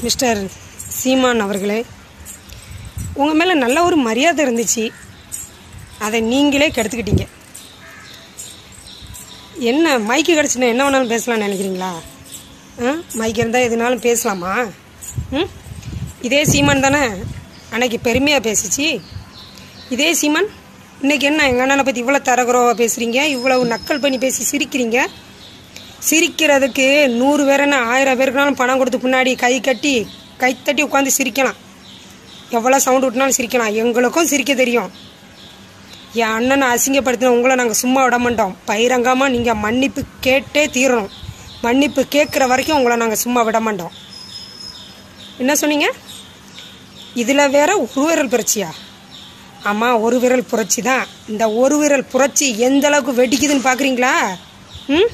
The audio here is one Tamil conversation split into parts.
மிஸ்டர் சீமான் அவர்களே உங்கள் மேலே நல்ல ஒரு மரியாதை இருந்துச்சு. அதை நீங்களே கெடுத்துக்கிட்டீங்க. என்ன மைக்கு கிடச்சினா என்ன வேணாலும் பேசலாம்னு நினைக்கிறீங்களா? ஆ? மைக் இருந்தால் எதுனாலும் பேசலாமா? ம்? இதே சீமான் தானே? அன்னைக்கு பெருமையாக பேசிச்சு. இதே சீமான் இன்னைக்கு என்ன எங்கள் அண்ணனை பற்றி இவ்வளோ தரகுறவாக பேசுகிறீங்க இவ்வளவு நக்கல் பண்ணி பேசி சிரிக்கிறீங்க? சிரிக்கிறதுக்கு நூறு பேருன்னா ஆயிரம் பேருக்குனாலும் பணம் கொடுத்து பின்னாடி கை கட்டி கை தட்டி உட்காந்து சிரிக்கலாம். எவ்வளோ சவுண்டு விட்டினாலும் சிரிக்கலாம். எங்களுக்கும் சிரிக்க தெரியும். என் அண்ணனை அசிங்கப்படுத்தின உங்களை நாங்கள் சும்மா விட மாட்டோம். பயிரங்காமல் நீங்கள் மன்னிப்பு கேட்டே தீரணும். மன்னிப்பு கேட்குற வரைக்கும் உங்களை நாங்கள் சும்மா விட மாட்டோம். என்ன சொன்னீங்க? இதில் வேற ஒரு விரல் புரட்சியா? ஆமாம் ஒரு விரல் புரட்சி தான். இந்த ஒரு விரல் புரட்சி எந்த அளவுக்கு வெடிக்குதுன்னு பார்க்குறீங்களா ம்?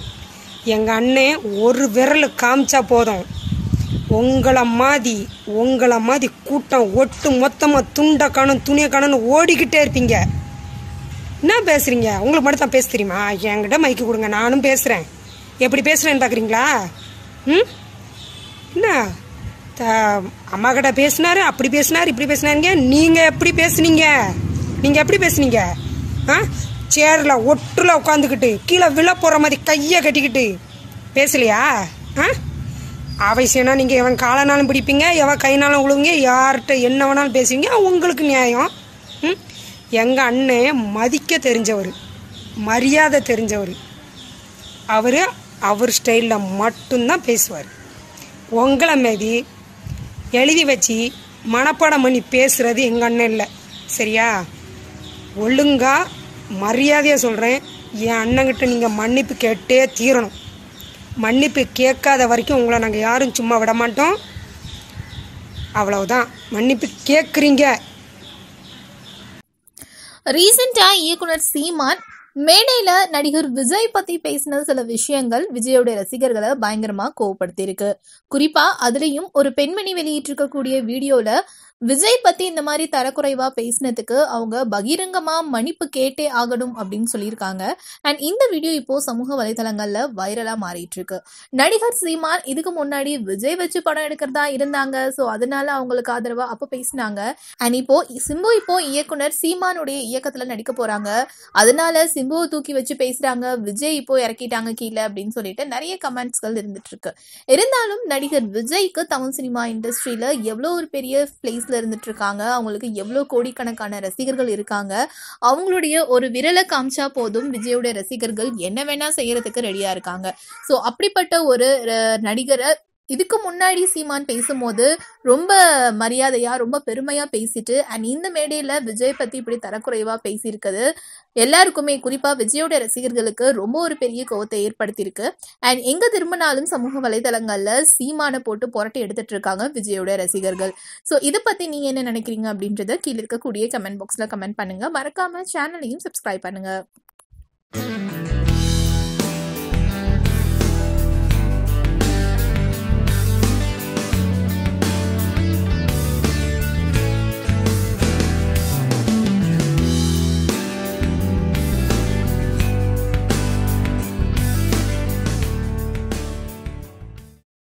எங்கள் அண்ணன் ஒரு விரல் காமிச்சா போதும். உங்களை மாதிரி உங்களை மாதிரி கூட்டம் ஒட்டு மொத்தமாக துண்டை காணும் துணியை காணும்னு ஓடிக்கிட்டே இருப்பீங்க. என்ன பேசுகிறீங்க உங்களுக்கு மட்டும் தான் பேச தெரியுமா? என்கிட்ட மைக்கு கொடுங்க நானும் பேசுகிறேன் எப்படி பேசுகிறேன்னு பார்க்குறீங்களா ம்? என்ன? த அம்மா கிட்ட பேசினாரு அப்படி பேசினாரு இப்படி பேசினாருங்க. நீங்கள் எப்படி பேசுனீங்க? நீங்கள் எப்படி பேசுனீங்க? ஆ? சேரில் ஒட்டுல உட்காந்துக்கிட்டு கீழே விழ போகிற மாதிரி கையை கட்டிக்கிட்டு பேசலையா? ஆ? அவசியம்னா நீங்கள் எவன் காலனாலும் பிடிப்பீங்க எவன் கைனாலும் விழுவீங்க யார்கிட்ட என்ன வேணாலும் பேசுவீங்க உங்களுக்கு நியாயம். ம்? எங்கள் அண்ணன் மதிக்க தெரிஞ்சவர் மரியாதை தெரிஞ்சவர். அவர் அவர் ஸ்டைலில் மட்டும்தான் பேசுவார். உங்களை மாரி எழுதி வச்சு மனப்பாடம் பண்ணி பேசுறது எங்கள் அண்ணன் இல்லை. சரியா? ஒழுங்காக மரியாதையாக சொல்கிறேன் என் அண்ணங்கிட்ட நீங்கள் மன்னிப்பு கேட்டே தீரணும். மன்னிப்பு கேட்காத வரைக்கும் உங்களை நாங்கள் யாரும் சும்மா விட மாட்டோம். அவ்வளவுதான். மன்னிப்பு கேட்குறீங்க. ரீசெண்டாக இயக்குனர் சீமான் மேடையில் நடிகர் விஜய் பற்றி பேசின சில விஷயங்கள் விஜயோடைய ரசிகர்களை பயங்கரமாக கோவப்படுத்தியிருக்கு. குறிப்பாக குறிப்பா அதுலயும் ஒரு பெண்மணி வெளியிட்டிருக்கக்கூடிய வீடியோவில் விஜய் பத்தி இந்த மாதிரி தரக்குறைவா பேசினதுக்கு அவங்க பகிரங்கமா மன்னிப்பு கேட்டே ஆகணும் அப்படின்னு சொல்லியிருக்காங்க. அண்ட் இந்த வீடியோ இப்போ சமூக வலைதளங்கள்ல வைரலா மாறிட்டு இருக்கு நடிகர் சீமான் இதுக்கு முன்னாடி விஜய் வச்சு படம் எடுக்கிறதா இருந்தாங்க. ஸோ அதனால அவங்களுக்கு ஆதரவா அப்போ பேசினாங்க. அண்ட் இப்போ சிம்பு இப்போ இயக்குனர் சீமானுடைய இயக்கத்துல நடிக்க போறாங்க. அதனால சிம்புவை தூக்கி வச்சு பேசுறாங்க. விஜய் இப்போ இறக்கிட்டாங்க கீழே அப்படின்னு சொல்லிட்டு நிறைய கமெண்ட்ஸ்கள் இருந்துட்டு இருக்கு இருந்தாலும் நடிகர் விஜய்க்கு தமிழ் சினிமா இண்டஸ்ட்ரியில எவ்வளோ ஒரு பெரிய பிளேஸ் இருந்துட்டு இருக்காங்க அவங்களுக்கு எவ்வளோ கோடிக்கணக்கான ரசிகர்கள் இருக்காங்க. அவங்களுடைய ஒரு விரலை காமிச்சா போதும் விஜயோடைய ரசிகர்கள் என்ன வேணா செய்யறதுக்கு ரெடியா இருக்காங்க. ஸோ அப்படிப்பட்ட ஒரு நடிகரை இதுக்கு முன்னாடி சீமான் பேசும்போது ரொம்ப மரியாதையா ரொம்ப பெருமையா பேசிட்டு அண்ட் இந்த மேடையில விஜய் பத்தி இப்படி தரக்குறைவா பேசியிருக்கிறது எல்லாருக்குமே குறிப்பா விஜயோட ரசிகர்களுக்கு ரொம்ப ஒரு பெரிய கோவத்தை ஏற்படுத்தியிருக்கு. அண்ட் எங்க திரும்பினாலும் சமூக வலைதளங்கள்ல சீமானை போட்டு புரட்டி எடுத்துட்டு இருக்காங்க விஜயோட ரசிகர்கள். ஸோ இதை பத்தி நீங்க என்ன நினைக்கிறீங்க அப்படின்றத கீழே இருக்கக்கூடிய கமெண்ட் பாக்ஸ்ல கமெண்ட் பண்ணுங்க. மறக்காம சேனலையும் சப்ஸ்கிரைப் பண்ணுங்க.